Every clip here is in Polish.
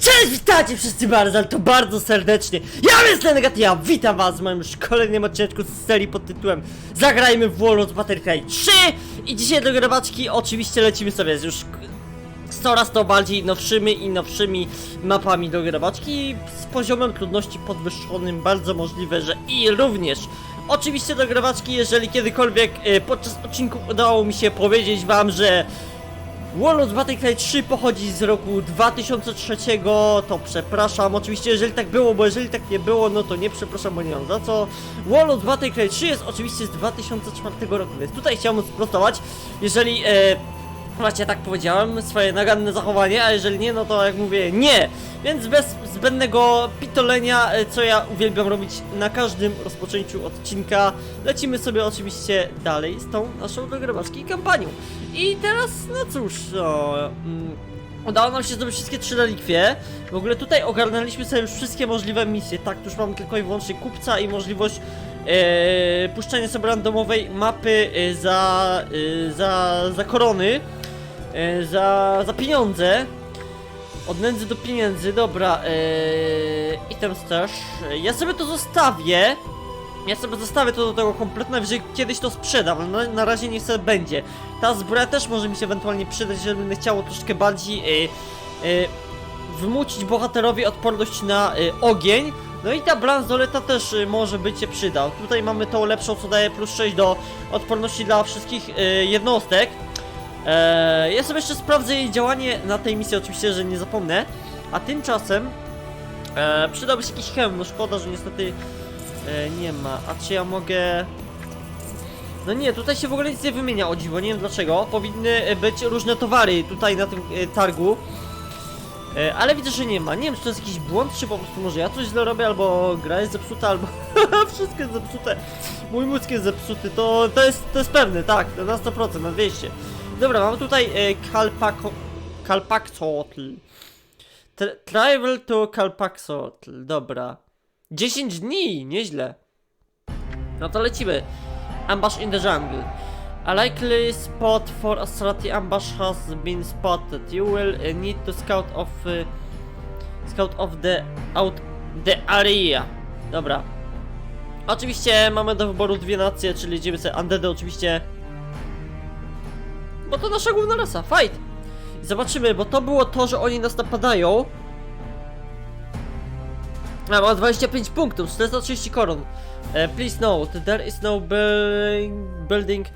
Cześć, witajcie wszyscy bardzo, ale to bardzo serdecznie. Ja jestem Negatia, witam was w moim już kolejnym odcinku z serii pod tytułem Zagrajmy w Warlords Battlecry 3 i dzisiaj do grabaczki oczywiście lecimy sobie z już coraz to bardziej nowszymi i nowszymi mapami do grabaczki z poziomem trudności podwyższonym, bardzo możliwe, że i również Oczywiście do grabaczki, jeżeli kiedykolwiek e, podczas odcinku udało mi się powiedzieć wam, że Warlords Battlecry 3 pochodzi z roku 2003, to przepraszam. Oczywiście, jeżeli tak było, bo jeżeli tak nie było, no to nie przepraszam, bo nie mam za co. Warlords Battlecry 3 jest oczywiście z 2004 roku, więc tutaj chciałbym sprostować. Jeżeli e, Właśnie tak powiedziałem, swoje naganne zachowanie, a jeżeli nie, no to jak mówię, nie! Więc bez zbędnego pitolenia, e, co ja uwielbiam robić na każdym rozpoczęciu odcinka, lecimy sobie oczywiście dalej z tą naszą dogrywaczki kampanią. I teraz, no cóż, no, mm, udało nam się zdobyć wszystkie trzy relikwie. W ogóle tutaj ogarnęliśmy sobie już wszystkie możliwe misje, tak, już mamy tylko i wyłącznie kupca i możliwość e, puszczenia sobie randomowej mapy e, za, e, za, za korony. E, za, za pieniądze. Od nędzy do pieniędzy, dobra. Yy, items też. Ja sobie to zostawię. Ja sobie zostawię to do tego kompletne, że kiedyś to sprzedam, ale na, na razie niech sobie będzie. Ta zbroja też może mi się ewentualnie przydać, jeżeli będę chciało troszkę bardziej yy, yy, wymucić bohaterowi odporność na yy, ogień. No i ta bransoleta też y, może by się przydał. Tutaj mamy tą lepszą, co daje plus 6 do odporności dla wszystkich y, jednostek. Eee, ja sobie jeszcze sprawdzę jej działanie na tej misji, oczywiście, że nie zapomnę. A tymczasem e, przydałby się jakiś hełm, no szkoda, że niestety e, nie ma. A czy ja mogę... No nie, tutaj się w ogóle nic nie wymienia o dziwo, nie wiem dlaczego. Powinny e, być różne towary tutaj na tym e, targu. E, ale widzę, że nie ma. Nie wiem, czy to jest jakiś błąd, czy po prostu może ja coś źle robię, albo gra jest zepsuta, albo wszystko jest zepsute. Mój mózg jest zepsuty, to, to, jest, to jest pewne, tak, na 100%, na 200. Dobra, mam tutaj e, Kalpako... Kalpaxotl. Tra- Travel to Kalpaxotl, dobra. 10 dni, nieźle. No to lecimy. Ambush in the jungle. A likely spot for a ambush has been spotted. You will uh, need to scout of... Uh, scout of the... out the area. Dobra. Oczywiście mamy do wyboru dwie nacje, czyli idziemy sobie Undead oczywiście bo to nasza główna rasa, fight! Zobaczymy, bo to było to, że oni nas napadają. A, ma 25 punktów, 430 koron. E, please note, there is no building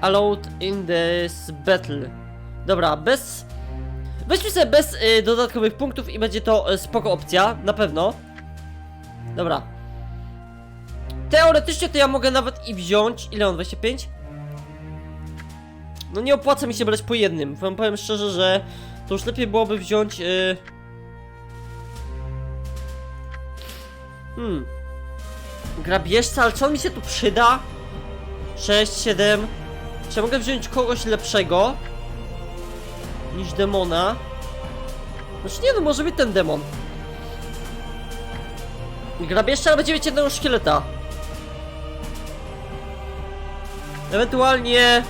allowed in this battle. Dobra, bez... Weźmy sobie bez y, dodatkowych punktów i będzie to y, spoko opcja, na pewno. Dobra. Teoretycznie to ja mogę nawet i wziąć... Ile on? 25? No nie opłaca mi się brać po jednym. Wam powiem szczerze, że to już lepiej byłoby wziąć. Yy... Hmm. Grabieżca, ale on mi się tu przyda? 6, 7. Czy ja mogę wziąć kogoś lepszego? Niż demona? Znaczy nie no, może być ten demon. Grabieżca, ale będzie mieć jednego szkieleta. Ewentualnie...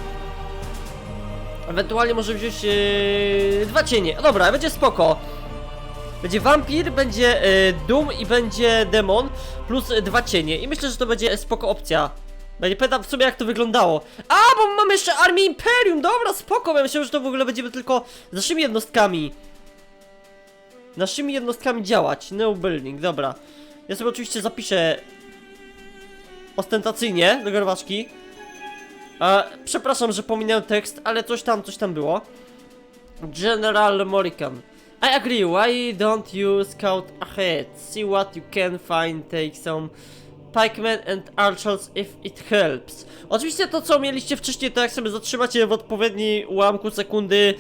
Ewentualnie może wziąć yy, dwa cienie. Dobra, będzie spoko. Będzie wampir, będzie yy, i będzie demon plus yy, dwa cienie. I myślę, że to będzie spoko opcja. Będzie pytam w sumie jak to wyglądało. A, bo mamy jeszcze armię Imperium. Dobra, spoko. Ja myślałem, że to w ogóle będziemy tylko z naszymi jednostkami. Naszymi jednostkami działać. No building, dobra. Ja sobie oczywiście zapiszę ostentacyjnie do garwaczki. E, przepraszam, że pominąłem tekst, ale coś tam, coś tam było. General Morrigan. I agree, why don't you scout ahead? See what you can find, take some pikemen and archers if it helps. Oczywiście to, co mieliście wcześniej, to jak sobie zatrzymacie w odpowiedni ułamku sekundy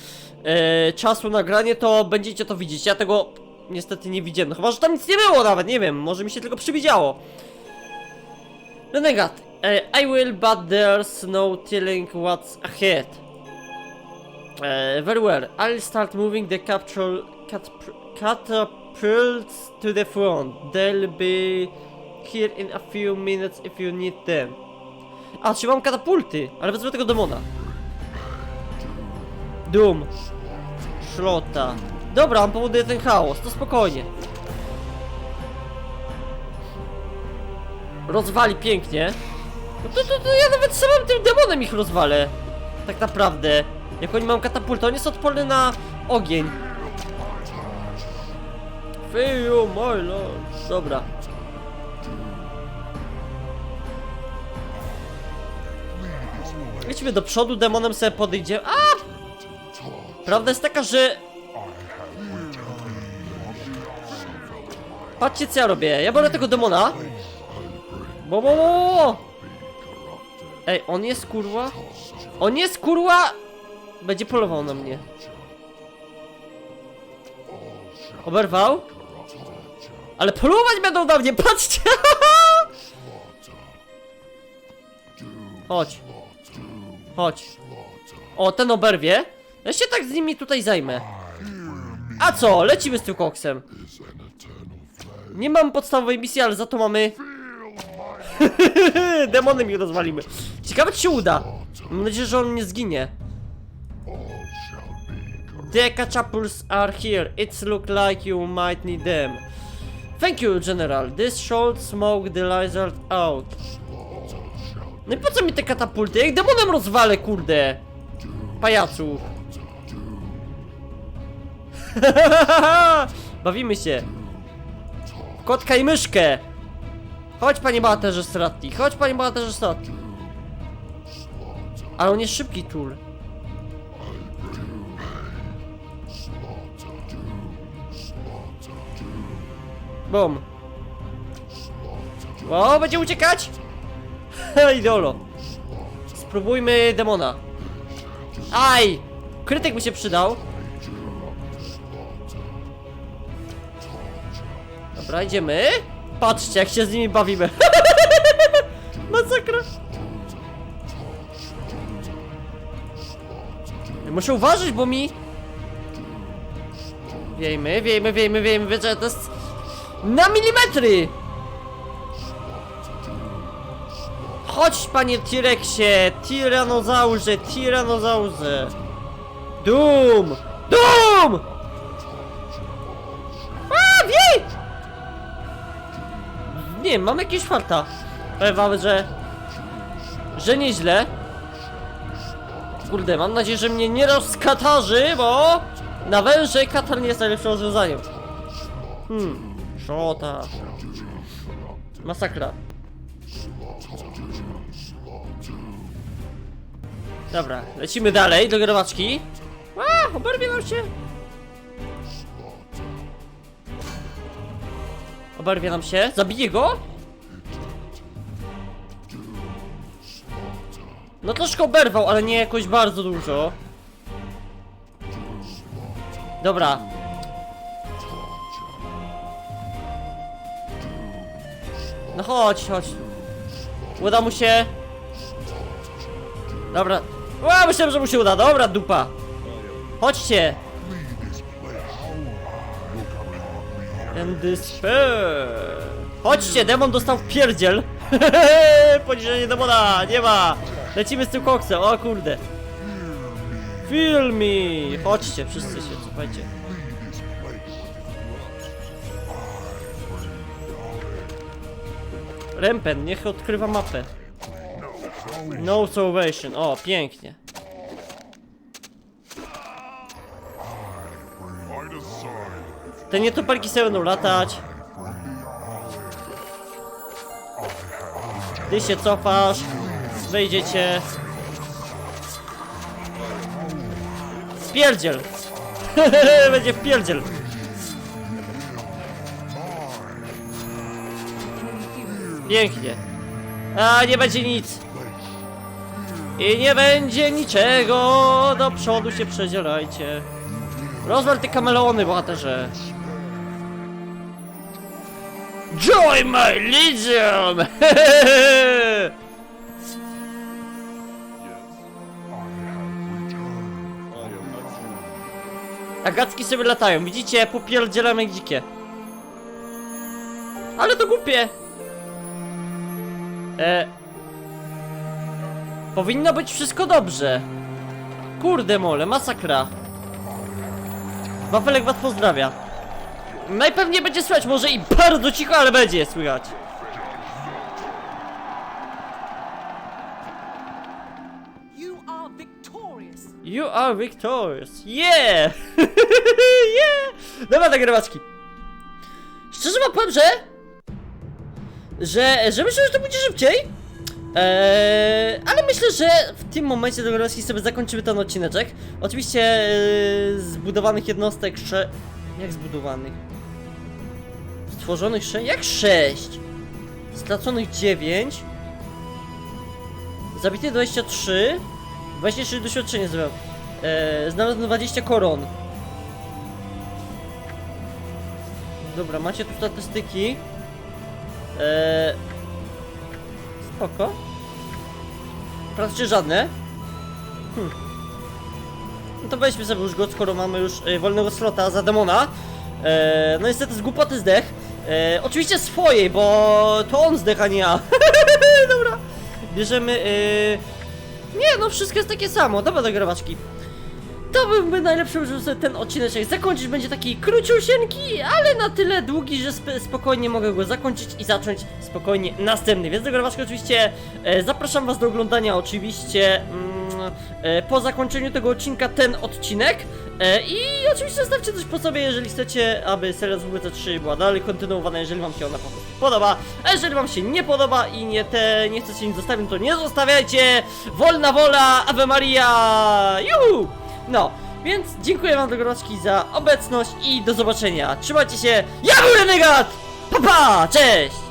e, czasu nagranie, to będziecie to widzieć. Ja tego niestety nie widziałem. No chyba, że tam nic nie było nawet, nie wiem, może mi się tylko przywidziało. Renegat, I will, but there's no telling what's ahead. Uh, very well, I'll start moving the capsule cat, catapults to the front. They'll be here in a few minutes if you need them. A, czy mam katapulty, ale wezmę tego demona. Doom. Szlota. Dobra, on powoduje ten chaos, to spokojnie. Rozwali pięknie. No to, to, to ja nawet samym tym demonem ich rozwalę. Tak naprawdę. Jak oni mają katapultę, on jest odporny na ogień. Feel my lord. Dobra. Idźmy do przodu, demonem sobie podejdzie. A! Prawda jest taka, że... Patrzcie co ja robię, ja biorę tego demona. Bo, bo, bo, bo. Ej, on jest kurwa? On jest kurwa! Będzie polował na mnie. Oberwał? Ale polować będą na mnie, patrzcie! Chodź. Chodź. O, ten oberwie. Ja się tak z nimi tutaj zajmę. A co? Lecimy z tym koksem. Nie mam podstawowej misji, ale za to mamy... Demonem ich rozwalimy. Ciekawe czy się uda. Mam nadzieję, że on nie zginie. The catapults are here. It's look like you might need them. Thank you, General. This should smoke the lizard out. No i po co mi te katapulty? Jak demonem rozwalę, kurde! Pajacu. Bawimy się. Kotka i myszkę. Chodź, panie bohaterze Stratti. Chodź, panie bohaterze Stratti. Ale on jest szybki, Tul. Bum. O, będzie uciekać? Idolo. Spróbujmy demona. Aj! Krytyk by się przydał. Dobra, idziemy. Patrzcie, jak się z nimi bawimy. Masakra. Muszę uważać, bo mi... Wiejmy, wiejmy, wiejmy, wiejmy, wiecie, to jest... Na milimetry! Chodź, panie T-Rexie, tiranozaurze, tiranozaurze. Dum! Dum! Nie wiem, mam jakieś farta. Powiem że... Że nieźle. Kurde, mam nadzieję, że mnie nie rozkatarzy, bo... Na węże katar nie jest najlepszym rozwiązaniem. Hmm, szota. Masakra. Dobra, lecimy dalej do grobaczki. A, oberwie nam się. Oberwie nam się. Zabiję go? No troszkę oberwał, ale nie jakoś bardzo dużo. Dobra. No chodź, chodź. Uda mu się. Dobra. Ła, myślałem, że mu się uda. Dobra, dupa. Chodźcie. And despair. Chodźcie, demon dostał w pierdziel. Poniżenie demona, nie ma. Lecimy z tym koksem, o kurde. Feel me. Chodźcie, wszyscy się cofajcie. Rempen, niech odkrywa mapę. No salvation. O, pięknie. Te nietoperki sobie będą latać. Ty się cofasz. Wejdziecie. Spierdziel! Będzie wpierdziel. Pięknie. A nie będzie nic. I nie będzie niczego. Do przodu się przedzierajcie. Rozwal te kameleony, bohaterze. Join my legion! Agatki sobie latają, widzicie? Popierdzielamy jak dzikie. Ale to głupie! E... Powinno być wszystko dobrze. Kurde mole, masakra. Wafelek was pozdrawia. Najpewniej będzie słychać, może i bardzo cicho, ale będzie słychać. You are victorious. You are victorious. Yeah! yeah! Dobra, nagrywaczki. Szczerze wam powiem, że... Że, że myślę, że to będzie szybciej. Eee, ale myślę, że w tym momencie nagrywaczki sobie zakończymy ten odcineczek. Oczywiście e, zbudowanych jednostek sze... Jak zbudowanych? Stworzonych sze... Jak sześć? Straconych 9 Zabity 23 23 doświadczenie zrobiłem. Eee, znalazłem 20 koron. Dobra, macie tu statystyki. Eee, spoko. Praktycznie żadne. Hm. No to weźmy sobie już go, skoro mamy już e, wolnego slota za demona. Eee, no niestety z głupoty zdech. Eee, oczywiście swojej, bo to on zdech, a nie ja. Dobra. Bierzemy... Eee, nie, no wszystko jest takie samo. Dobra, dogrywaczki. To byłby najlepszy, żeby ten odcinek zakończyć. Będzie taki króciusieńki, ale na tyle długi, że sp spokojnie mogę go zakończyć i zacząć spokojnie następny. Więc dogrywaczki oczywiście e, zapraszam was do oglądania oczywiście mm, e, po zakończeniu tego odcinka ten odcinek. E, I oczywiście zostawcie coś po sobie, jeżeli chcecie, aby seria WBC 3 była dalej kontynuowana, jeżeli wam się ona po prostu podoba. A jeżeli wam się nie podoba i nie te nie chcecie nic zostawić, to nie zostawiajcie! Wolna wola, Ave Maria! Juhu! No, więc dziękuję wam dogoroczki za obecność i do zobaczenia. Trzymajcie się, ja był Renegat! Pa pa, cześć!